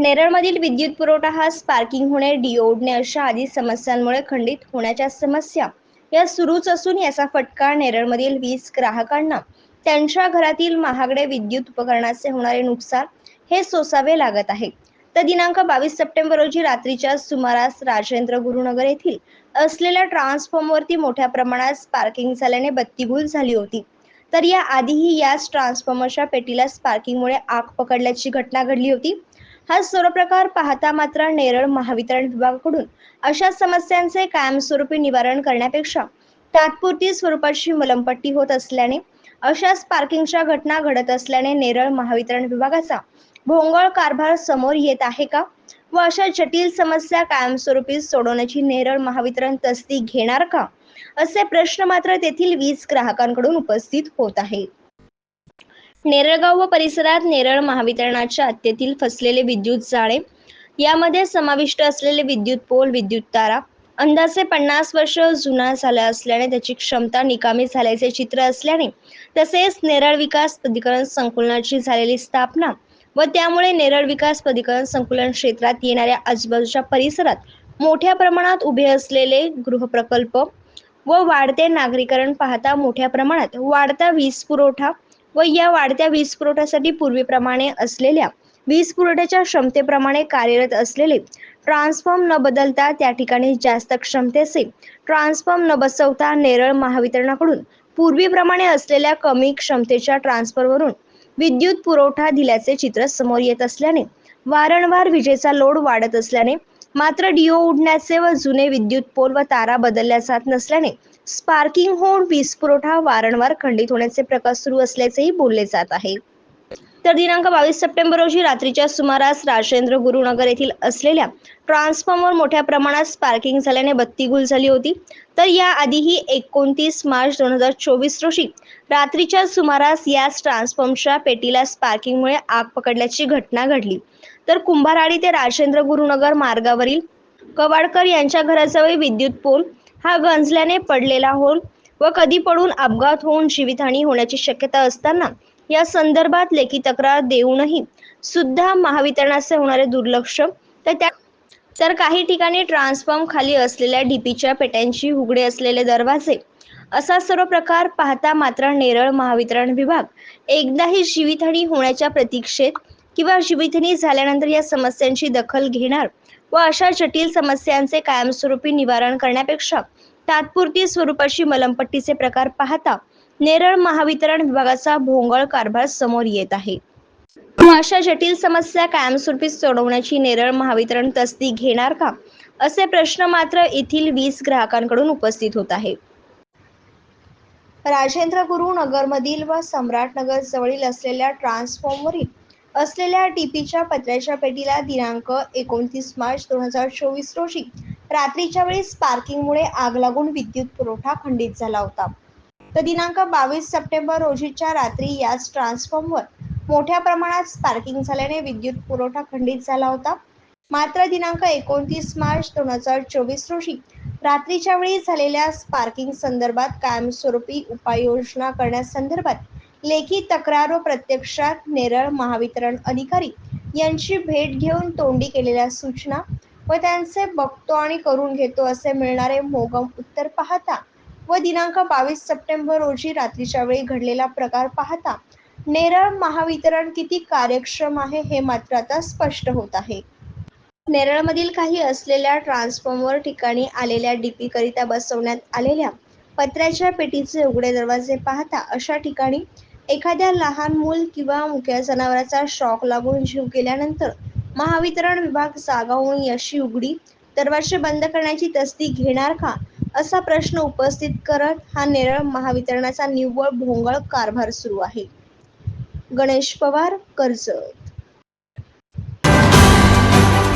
नेरळमधील विद्युत पुरवठा हा स्पार्किंग होणे डिओडणे अशा आदी समस्यांमुळे खंडित होण्याच्या समस्या या सुरूच असून याचा फटका नेरळमधील वीज ग्राहकांना. त्यांच्या घरातील महागडे विद्युत उपकरणाचे होणारे नुकसान हे सोसावे लागत आहे. तर दिनांक बावीस सप्टेंबर रोजी रात्रीच्या सुमारास राजेंद्र गुरुनगर येथील असलेल्या ट्रान्सफॉर्मवरती मोठ्या प्रमाणात स्पार्किंग झाल्याने बत्तीभूल झाली होती. तर या आधीही याच ट्रान्सफॉर्मरच्या पेटीला स्पार्किंगमुळे आग पकडल्याची घटना घडली होती. हा सर्व प्रकार पाहता मात्र नेरळ महावितरण विभागाकडून अशा समस्यांचे कायमस्वरूपी निवारण करण्यापेक्षा तात्पुरती स्वरूपाची मलमपट्टी होत असल्याने अशा स्पार्किंगच्या घटना घडत असल्याने नेरळ महावितरण विभागाचा भोंगळ कारभार समोर येत आहे का? व अशा जटिल समस्या कायमस्वरूपी सोडवण्याची नेरळ महावितरण तस्दी घेणार का? असे प्रश्न मात्र तेथील वीज ग्राहकांकडून उपस्थित होत आहे नेरळगाव व परिसरात नेरळ महावितरणाच्या अत्यतील फसलेले विद्युत जाळे यामध्ये समाविष्ट असलेले विद्युत पोल विद्युत तारा अंदाजे पन्नास वर्ष जुना झाला असल्याने त्याची क्षमता निकामी झाल्याचे चित्र असल्याने तसेच नेरळ विकास प्राधिकरण संकुलनाची झालेली स्थापना व त्यामुळे नेरळ विकास प्राधिकरण संकुलन क्षेत्रात येणाऱ्या आजूबाजूच्या परिसरात मोठ्या प्रमाणात उभे असलेले गृहप्रकल्प व वाढते नागरीकरण पाहता मोठ्या प्रमाणात वाढता वीज पुरवठा व या वाढत्या वीज पुरवठ्यासाठी पूर्वीप्रमाणे असलेल्या वीज पुरवठ्याच्या क्षमतेप्रमाणे कार्यरत असलेले ट्रान्सफॉर्म न बदलता त्या ठिकाणी जास्त क्षमतेचे ट्रान्सफॉर्म न बसवता नेरळ महावितरणाकडून पूर्वीप्रमाणे असलेल्या कमी क्षमतेच्या ट्रान्सफरवरून विद्युत पुरवठा दिल्याचे चित्र समोर येत असल्याने वारंवार विजेचा लोड वाढत असल्याने मात्र डिओ उडण्याचे व जुने विद्युत पोल व तारा बदलल्या जात नसल्याने स्पार्किंग होऊन वीज पुरवठा वारंवार खंडित होण्याचे प्रकार सुरू असल्याचेही बोलले जात आहे. तर दिनांक बावीस सप्टेंबर रोजी रात्रीच्या सुमारास राजेंद्र गुरुनगर येथील असलेल्या ट्रान्सफॉर्मर मोठ्या प्रमाणात स्पार्किंग झाल्याने बत्ती गुल झाली होती. तर या आधीही एकोणतीस मार्च दोन हजार चोवीस रोजी रात्रीच्या सुमारास याच ट्रान्सफॉर्मच्या पेटीला स्पार्किंगमुळे आग पकडल्याची घटना घडली. तर कुंभाराळी ते राजेंद्र गुरुनगर मार्गावरील कवाडकर यांच्या घराजवळ विद्युत पोल हा गंजल्याने पडलेला होल व कधी पडून अपघात होऊन जीवितहानी होण्याची शक्यता असताना या संदर्भात लेखी तक्रार देऊनही सुद्धा महावितरणाचे होणारे दुर्लक्ष तर त्या तर काही ठिकाणी ट्रान्सफॉर्म खाली असलेल्या डीपीच्या पेट्यांची उघडे असलेले दरवाजे असा सर्व प्रकार पाहता मात्र नेरळ महावितरण विभाग एकदाही जीवितहानी होण्याच्या प्रतीक्षेत किंवा जीवितहानी झाल्यानंतर या समस्यांची दखल घेणार व अशा जटिल समस्यांचे कायमस्वरूपी निवारण करण्यापेक्षा तात्पुरती स्वरूपाची मलमपट्टीचे प्रकार पाहता नेरळ महावितरण विभागाचा भोंगळ कारभार समोर येत आहे. अशा जटिल समस्या कायमस्वरूपी सोडवण्याची नेरळ महावितरण तस्दी घेणार का? असे प्रश्न मात्र येथील वीस ग्राहकांकडून उपस्थित होत आहे. राजेंद्र गुरु नगरमधील व सम्राटनगर जवळील असलेल्या ट्रान्सफॉर्मवरील असलेल्या टीपीच्या पत्र्याच्या पेटीला दिनांक एकोणतीस मार्च दोन हजार चोवीस रोजी. रात्रीच्या वेळी स्पार्किंगमुळे आग लागून विद्युत पुरवठा खंडित झाला होता. तर दिनांक बावीस सप्टेंबर रोजीच्या रात्री याच ट्रान्सफॉर्मवर मोठ्या प्रमाणात स्पार्किंग झाल्याने विद्युत पुरवठा खंडित झाला होता. मात्र दिनांक एकोणतीस मार्च दोन हजार चोवीस रोजी रात्रीच्या वेळी झालेल्या स्पार्किंग संदर्भात कायमस्वरूपी उपाययोजना करण्यासंदर्भात लेखी तक्रार व प्रत्यक्षात नेरळ महावितरण अधिकारी यांची भेट घेऊन तोंडी केलेल्या सूचना व त्यांचे बघतो आणि करून घेतो असे मिळणारे मोगम उत्तर पाहता व दिनांक बावीस सप्टेंबर रोजी रात्रीच्या वेळी घडलेला प्रकार पाहता नेरळ महावितरण किती कार्यक्षम आहे हे मात्र आता स्पष्ट होत आहे. नेरळमधील काही असलेल्या ट्रान्सफॉर्मर ठिकाणी आलेल्या डीपी करिता बसवण्यात आलेल्या पत्र्याच्या पेटीचे उघडे दरवाजे पाहता अशा ठिकाणी एखाद्या लहान मूल किंवा मुक्या जनावराचा शॉक लागून जीव गेल्यानंतर महावितरण विभाग जागा होऊन अशी उघडी दरवाजे बंद करण्याची तस्दी घेणार का? असा प्रश्न उपस्थित करत हा नेरळ महावितरणाचा निव्वळ भोंगळ कारभार सुरू आहे. गणेश पवार कर्जत.